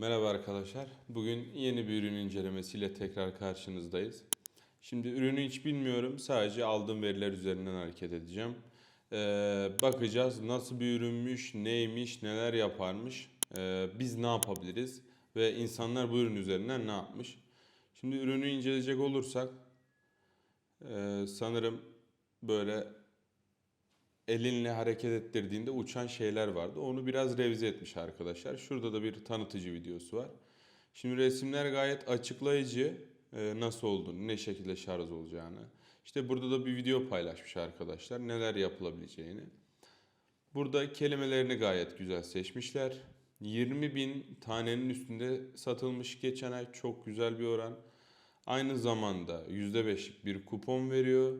Merhaba arkadaşlar. Bugün yeni bir ürün incelemesiyle tekrar karşınızdayız. Şimdi ürünü hiç bilmiyorum. Sadece aldığım veriler üzerinden hareket edeceğim. Ee, bakacağız nasıl bir ürünmüş, neymiş, neler yaparmış, ee, biz ne yapabiliriz ve insanlar bu ürün üzerinden ne yapmış. Şimdi ürünü inceleyecek olursak ee, sanırım böyle elinle hareket ettirdiğinde uçan şeyler vardı. Onu biraz revize etmiş arkadaşlar. Şurada da bir tanıtıcı videosu var. Şimdi resimler gayet açıklayıcı e, nasıl olduğunu, ne şekilde şarj olacağını. İşte burada da bir video paylaşmış arkadaşlar. Neler yapılabileceğini. Burada kelimelerini gayet güzel seçmişler. 20 bin tanenin üstünde satılmış geçen ay çok güzel bir oran. Aynı zamanda %5'lik bir kupon veriyor.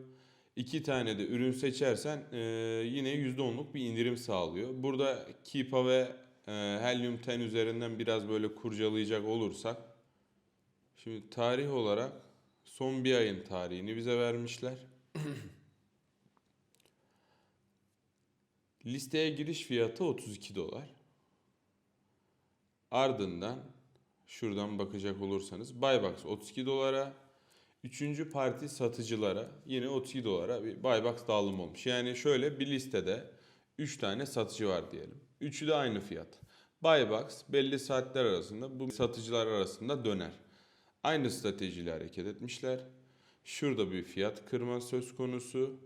İki tane de ürün seçersen e, yine %10'luk bir indirim sağlıyor. Burada Kipa ve e, Helium 10 üzerinden biraz böyle kurcalayacak olursak. Şimdi tarih olarak son bir ayın tarihini bize vermişler. Listeye giriş fiyatı 32 dolar. Ardından şuradan bakacak olursanız Buybox 32 dolara, Üçüncü parti satıcılara yine 32 dolara bir buybox dağılım olmuş. Yani şöyle bir listede 3 tane satıcı var diyelim. Üçü de aynı fiyat. Buybox belli saatler arasında bu satıcılar arasında döner. Aynı stratejiyle hareket etmişler. Şurada bir fiyat kırma söz konusu.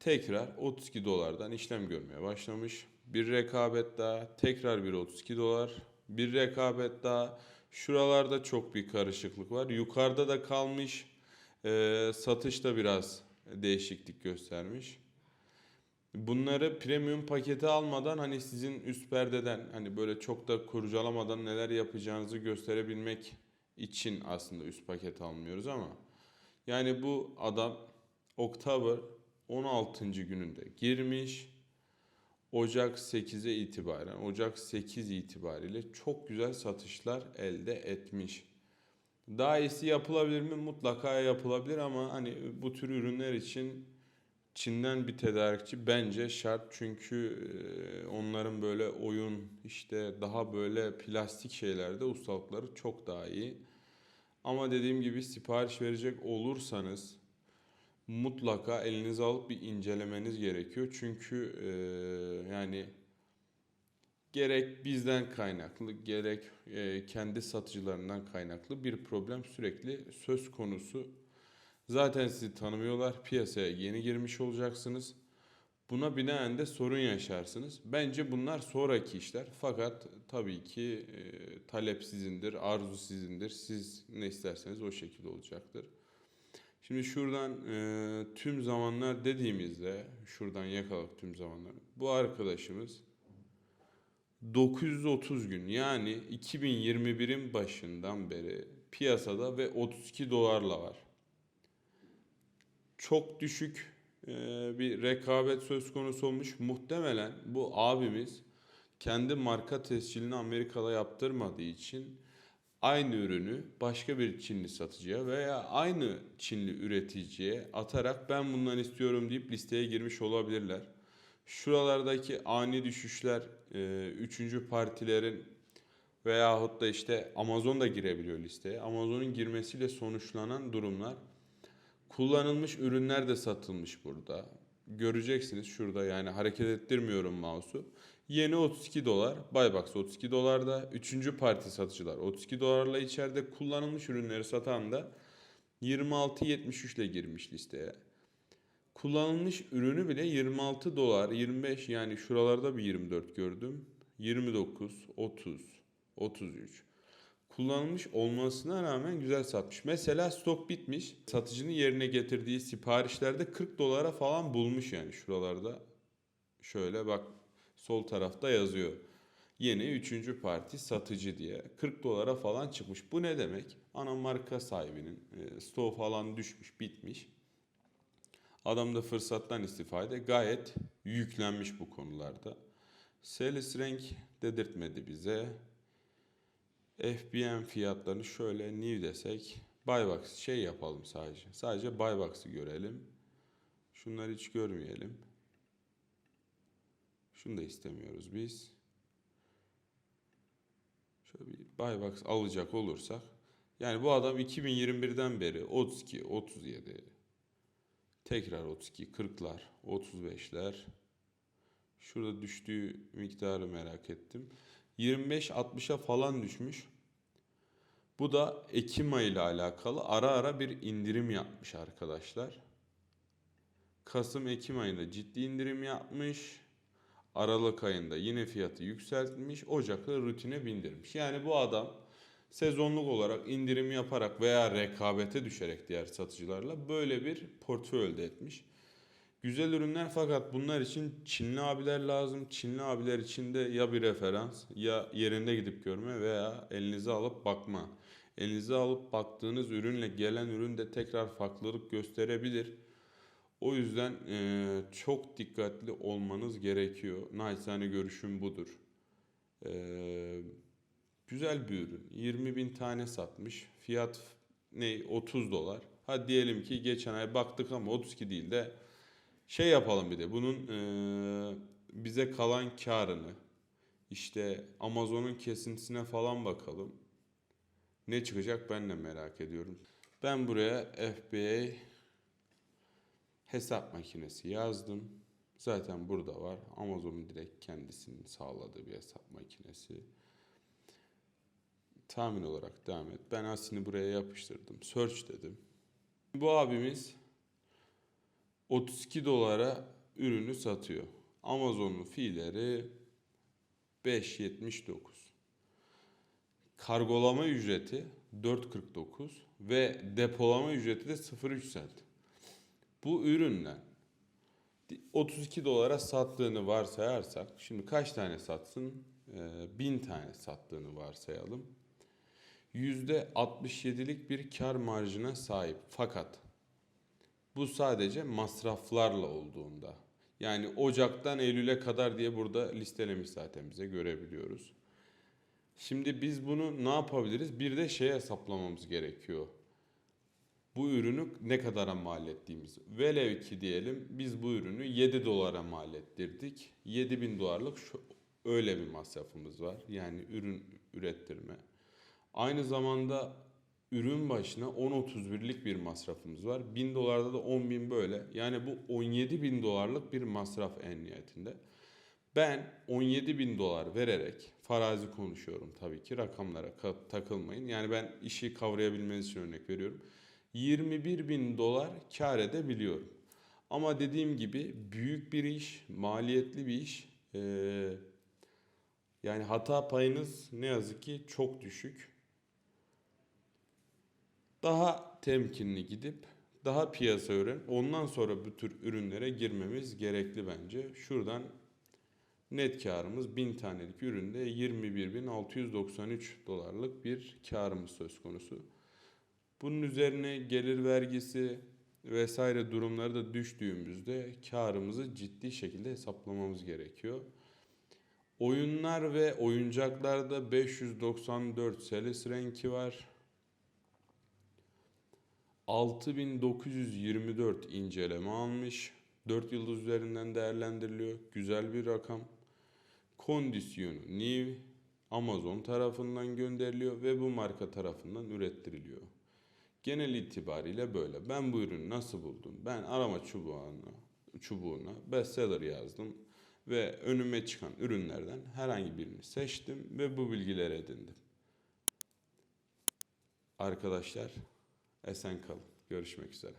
Tekrar 32 dolardan işlem görmeye başlamış. Bir rekabet daha, tekrar bir 32 dolar, bir rekabet daha. Şuralarda çok bir karışıklık var. Yukarıda da kalmış. Ee, satışta biraz değişiklik göstermiş. Bunları premium paketi almadan hani sizin üst perdeden hani böyle çok da kurcalamadan neler yapacağınızı gösterebilmek için aslında üst paket almıyoruz ama yani bu adam Oktober 16. gününde girmiş. Ocak 8'e itibaren, Ocak 8 itibariyle çok güzel satışlar elde etmiş. Daha iyisi yapılabilir mi? Mutlaka yapılabilir ama hani bu tür ürünler için Çin'den bir tedarikçi bence şart çünkü e, onların böyle oyun işte daha böyle plastik şeylerde ustalıkları çok daha iyi. Ama dediğim gibi sipariş verecek olursanız mutlaka elinize alıp bir incelemeniz gerekiyor. Çünkü e, yani gerek bizden kaynaklı gerek e, kendi satıcılarından kaynaklı bir problem sürekli söz konusu. Zaten sizi tanımıyorlar. Piyasaya yeni girmiş olacaksınız. Buna binaen de sorun yaşarsınız. Bence bunlar sonraki işler. Fakat tabii ki e, talep sizindir, arzu sizindir. Siz ne isterseniz o şekilde olacaktır. Şimdi şuradan e, tüm zamanlar dediğimizde şuradan yakaladık tüm zamanları. Bu arkadaşımız 930 gün yani 2021'in başından beri piyasada ve 32 dolarla var. Çok düşük e, bir rekabet söz konusu olmuş. Muhtemelen bu abimiz kendi marka tescilini Amerika'da yaptırmadığı için aynı ürünü başka bir Çinli satıcıya veya aynı Çinli üreticiye atarak ben bundan istiyorum deyip listeye girmiş olabilirler. Şuralardaki ani düşüşler, e, üçüncü partilerin veyahut da işte Amazon da girebiliyor listeye. Amazon'un girmesiyle sonuçlanan durumlar. Kullanılmış ürünler de satılmış burada. Göreceksiniz şurada yani hareket ettirmiyorum mouse'u. Yeni 32 dolar, Buybox 32 dolarda, üçüncü parti satıcılar 32 dolarla içeride kullanılmış ürünleri satan da 26.73 ile girmiş listeye. Kullanılmış ürünü bile 26 dolar, 25 yani şuralarda bir 24 gördüm. 29, 30, 33. Kullanılmış olmasına rağmen güzel satmış. Mesela stok bitmiş. Satıcının yerine getirdiği siparişlerde 40 dolara falan bulmuş yani şuralarda. Şöyle bak sol tarafta yazıyor. Yeni üçüncü parti satıcı diye 40 dolara falan çıkmış. Bu ne demek? Ana marka sahibinin e, stoğu falan düşmüş, bitmiş. Adam da fırsattan istifade gayet yüklenmiş bu konularda. Sales renk dedirtmedi bize. FBM fiyatlarını şöyle new desek. Buybox şey yapalım sadece. Sadece Buybox'ı görelim. Şunları hiç görmeyelim. Şunu da istemiyoruz biz. Şöyle bir Buybox alacak olursak. Yani bu adam 2021'den beri 32, 37, tekrar 32, 40'lar, 35'ler. Şurada düştüğü miktarı merak ettim. 25-60'a falan düşmüş. Bu da Ekim ayı ile alakalı ara ara bir indirim yapmış arkadaşlar. Kasım Ekim ayında ciddi indirim yapmış. Aralık ayında yine fiyatı yükseltmiş. Ocak'ta rutine bindirmiş. Yani bu adam sezonluk olarak indirim yaparak veya rekabete düşerek diğer satıcılarla böyle bir portföy elde etmiş. Güzel ürünler fakat bunlar için Çinli abiler lazım. Çinli abiler için de ya bir referans ya yerinde gidip görme veya elinize alıp bakma. Elinize alıp baktığınız ürünle gelen ürün de tekrar farklılık gösterebilir. O yüzden eee, çok dikkatli olmanız gerekiyor. Naçizane görüşüm budur. Eee, güzel bir ürün. 20 bin tane satmış. Fiyat ne? 30 dolar. Hadi diyelim ki geçen ay baktık ama 32 değil de şey yapalım bir de bunun eee, bize kalan karını işte Amazon'un kesintisine falan bakalım. Ne çıkacak ben de merak ediyorum. Ben buraya FBA hesap makinesi yazdım. Zaten burada var. Amazon'un direkt kendisinin sağladığı bir hesap makinesi. Tahmin olarak devam et. Ben aslında buraya yapıştırdım. Search dedim. Bu abimiz 32 dolara ürünü satıyor. Amazon'un fiilleri 5.79. Kargolama ücreti 4.49 ve depolama ücreti de 0.3 cent. Bu üründen 32 dolara sattığını varsayarsak, şimdi kaç tane satsın? Ee, 1000 tane sattığını varsayalım. %67'lik bir kar marjına sahip. Fakat bu sadece masraflarla olduğunda. Yani Ocak'tan Eylül'e kadar diye burada listelemiş zaten bize görebiliyoruz. Şimdi biz bunu ne yapabiliriz? Bir de şey hesaplamamız gerekiyor. Bu ürünü ne kadara mal ettiğimiz. Velev ki diyelim biz bu ürünü 7 dolara mal ettirdik. 7000 dolarlık şu, öyle bir masrafımız var. Yani ürün ürettirme. Aynı zamanda ürün başına 10.31'lik bir masrafımız var. 1000 dolarda da 10.000 böyle. Yani bu 17.000 dolarlık bir masraf en nihayetinde. Ben 17 bin dolar vererek farazi konuşuyorum tabii ki rakamlara ka- takılmayın. Yani ben işi kavrayabilmeniz için örnek veriyorum. 21 bin dolar kar edebiliyorum. Ama dediğim gibi büyük bir iş, maliyetli bir iş. Ee, yani hata payınız ne yazık ki çok düşük. Daha temkinli gidip daha piyasa öğren. Ondan sonra bu tür ürünlere girmemiz gerekli bence. Şuradan Net karımız 1000 tanelik üründe 21.693 dolarlık bir karımız söz konusu. Bunun üzerine gelir vergisi vesaire durumları da düştüğümüzde karımızı ciddi şekilde hesaplamamız gerekiyor. Oyunlar ve oyuncaklarda 594 selis renki var. 6924 inceleme almış. 4 yıldız üzerinden değerlendiriliyor. Güzel bir rakam. Kondisyonu New Amazon tarafından gönderiliyor ve bu marka tarafından ürettiriliyor. Genel itibariyle böyle. Ben bu ürünü nasıl buldum? Ben arama çubuğuna, çubuğuna bestseller yazdım ve önüme çıkan ürünlerden herhangi birini seçtim ve bu bilgileri edindim. Arkadaşlar esen kalın. Görüşmek üzere.